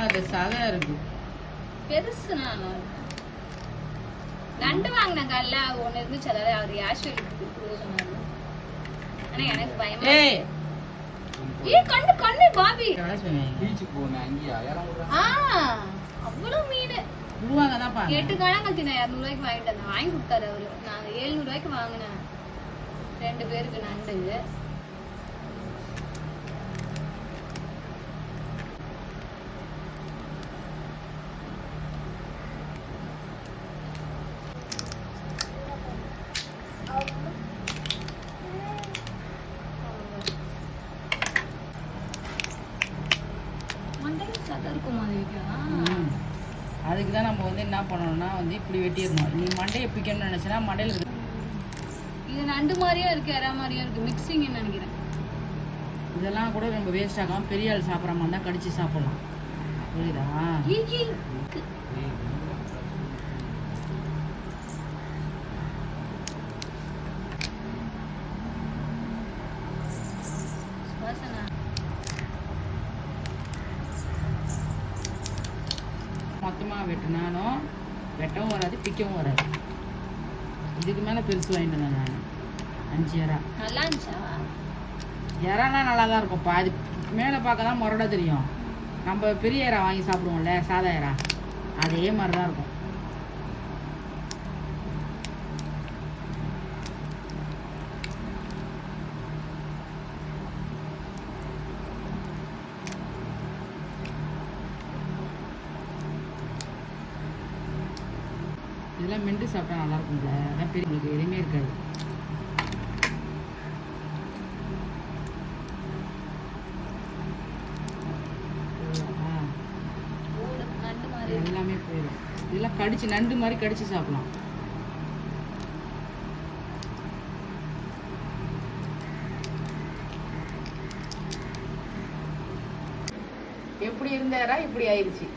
அது சதை இருக்கு. பெருசு நான். நண்டு வாங்கின காலைல ஒண்ணு இருந்துச்சு அதாவது அவர் சொன்னாரு. ஆனா எனக்கு பயமா ஏய்! ஏ கண்ணு கண்ணு பாபி. பீச்சுக்கு போனேன் அங்கேயா? அவ்வளவு மீன். விடுவாங்க தான் பாருங்க எட்டு காலங்கத்தி நான் இரநூறுவாய்க்கு வாங்கிட்டு வந்தேன். வாங்கி கொடுத்தாரு அவரு. நான் ரூபாய்க்கு வாங்கினேன். ரெண்டு பேருக்கு நண்டு. சதை இருக்குமா அதுக்கா தான் நம்ம வந்து என்ன பண்ணணும்னா வந்து இப்படி வெட்டிடணும். நீ மண்டையை பிக்கணும்னு நினைச்சனா மண்டையில் இருக்கு இது நண்டு மாதிரியும் இருக்கு எறா மாதிரியும் இருக்கு? மிக்சிங்னு நினைக்கிறேன். இதெல்லாம் கூட நம்ம வேஸ்ட் ஆகாம பெரிய ஆள் சாப்பிட்ற மாதிரி தான் கடிச்சு சாப்பிடலாம். புரியுதா? மொத்தமாக வெட்டினாலும் வெட்டவும் வராது பிக்கவும் வராது. இதுக்கு மேலே பெருசு வாங்கிட்டு வந்தேன் நான். அஞ்சு இறா. நல்லா இருந்துச்சா? இறாலாம் நல்லா தான் இருக்கும் பாதி மேலே பார்க்க தான் முரடா தெரியும். நம்ம பெரிய இறா வாங்கி சாப்பிடுவோம்ல சாதா இறா. அதே மாதிரி தான் இருக்கும். இதெல்லாம் மென்று சாப்பிட்டா நல்லா இருக்கும்ல. அதான் பெரிய உங்களுக்கு எதுவுமே இருக்காது. ஆ நண்டு மாதிரி எல்லாமே போயிடும் இதெல்லாம் கடிச்சு நண்டு மாதிரி கடிச்சு சாப்பிடலாம். எப்படி இருந்தாரா இப்படி ஆயிடுச்சு.